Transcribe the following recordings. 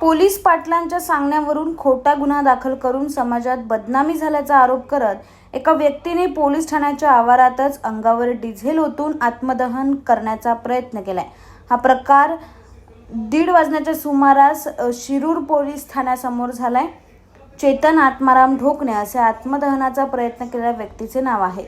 Police पाटलांच्या सांगण्यावरून खोटा गुन्हा दाखल करून समाजात बदनामी झाल्याचा आरोप करत एका व्यक्तीने पोलीस ठाण्याच्या आवारातच अंगावर डिझेल ओतून आत्मदहन करण्याचा प्रयत्न केलाय. हा प्रकार दीड वाजण्याच्या सुमारास शिरूर पोलीस ठाण्यासमोर झालाय. चेतन आत्माराम ढोकणे असे आत्मदहनाचा प्रयत्न केलेल्या व्यक्तीचे नाव आहे.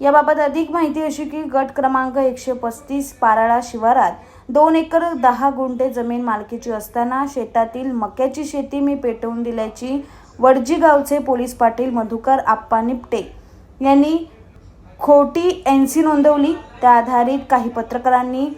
याबाबत अधिक माहिती अशी की गट क्रमांक एकशे पस्तीस पाराळा शिवारात दोन एकर दहा गुंठे जमीन मालकीची असताना शेतातील मक्याची शेती मी पेटवून दिल्याची वडजी गावचे पोलीस पाटील मधुकर आप्पा निपटे यांनी खोटी एन सी नोंदवली. त्या आधारित काही पत्रकारांनी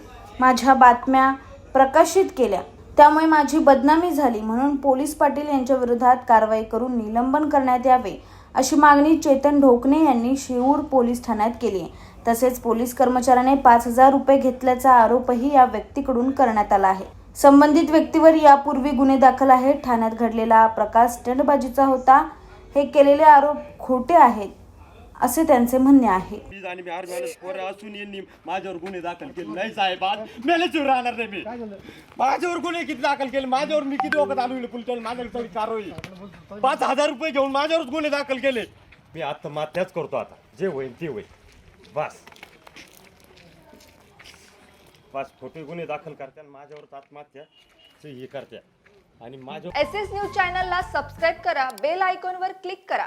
माझ्या बातम्या प्रकाशित केल्या. त्यामुळे माझी बदनामी झाली म्हणून पोलीस पाटील यांच्या विरोधात कारवाई करून निलंबन करण्यात यावे. अशी मागणी चेतन ढोकणे यांनी शिऊर पोलीस ठाण्यात केली. आहे तसेच पोलीस कर्मचाऱ्याने पाच हजार रुपये घेतल्याचा आरोपही या व्यक्तीकडून करण्यात आला आहे. संबंधित व्यक्तीवर यापूर्वी गुन्हे दाखल आहेत. ठाण्यात घडलेला प्रकार स्टंटबाजीचा होता. हे केलेले आरोप खोटे आहेत. असे त्यांचे म्हणणे आहे. आणि मी आर्मी पोरं असून यांनी माझ्यावर गुन्हे दाखल केले. नाही साहेब आज मेल्याशिवाय राहणार नाही मी. माझ्यावर गुन्हे किती दाखल केले? माझ्यावर मी किती वखत आलो पोलिसांनी माझ्यावर सगळी कारवाई पाच हजार रुपये घेऊन माझ्यावरच गुन्हे दाखल केले. मी आत्महत्याच करतो आता. जे होईल ते होईल. बस. बस खोटे गुन्हे दाखल करत्या आणि माझ्यावरच आत्महत्या हे करत्या आणि माझ्या एस एस न्यूज चॅनलला सबस्क्राईब करा बेल आयकॉनवर क्लिक करा.